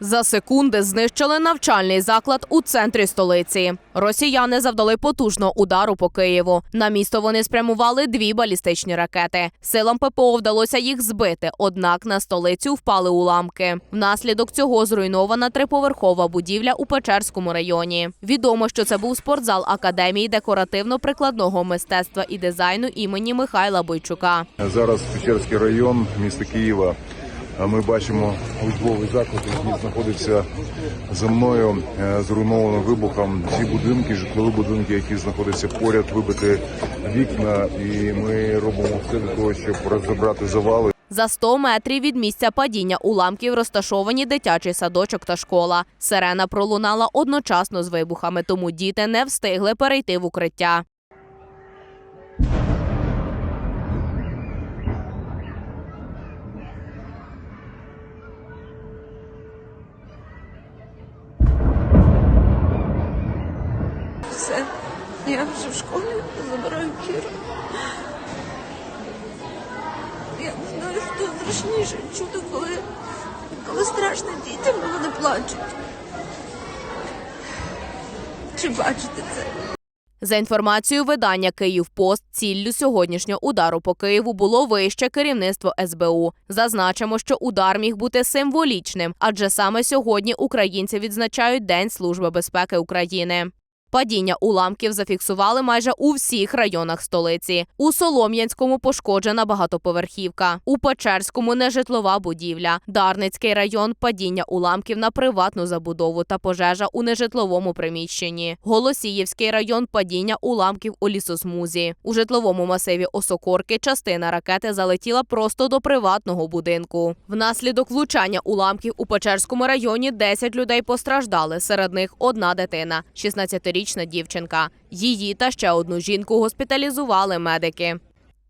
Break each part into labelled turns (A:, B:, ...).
A: За секунди знищили навчальний заклад у центрі столиці. Росіяни завдали потужного удару по Києву. На місто вони спрямували дві балістичні ракети. Силам ППО вдалося їх збити, однак на столицю впали уламки. Внаслідок цього зруйнована триповерхова будівля у Печерському районі. Відомо, що це був спортзал академії декоративно-прикладного мистецтва і дизайну імені Михайла Бойчука.
B: Зараз Печерський район міста Києва. А Ми бачимо учбовий заклад, який знаходиться за мною, е, зруйновано вибухом. Ці будинки, житлові будинки, які знаходяться поряд, вибити вікна, і ми робимо все для того, щоб розібрати завали.
A: За 100 метрів від місця падіння уламків розташовані дитячий садочок та школа. Сирена пролунала одночасно з вибухами, тому діти не встигли перейти в укриття.
C: Я вже в школі забираю Кіру. Я не знаю, що страшніше чути, коли, коли страшно дітям, вони плачуть. Чи бачите це?
A: За інформацією видання «Київпост», ціллю сьогоднішнього удару по Києву було вище керівництво СБУ. Зазначимо, що удар міг бути символічним, адже саме сьогодні українці відзначають День Служби безпеки України. Падіння уламків зафіксували майже у всіх районах столиці. У Солом'янському пошкоджена багатоповерхівка, у Печерському нежитлова будівля, Дарницький район падіння уламків на приватну забудову та пожежа у нежитловому приміщенні. Голосіївський район падіння уламків у лісосмузі. У житловому масиві Осокорки частина ракети залетіла просто до приватного будинку. Внаслідок влучання уламків у Печерському районі 10 людей постраждали. Серед них одна дитина, 16-річна дівчинка. Її та ще одну жінку госпіталізували медики.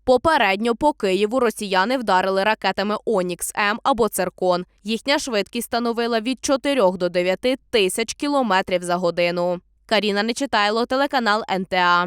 A: Попередньо по Києву росіяни вдарили ракетами Онікс М або Циркон. Їхня швидкість становила від 4 до 9 тисяч кілометрів за годину. Каріна Нечитайло, телеканал НТА.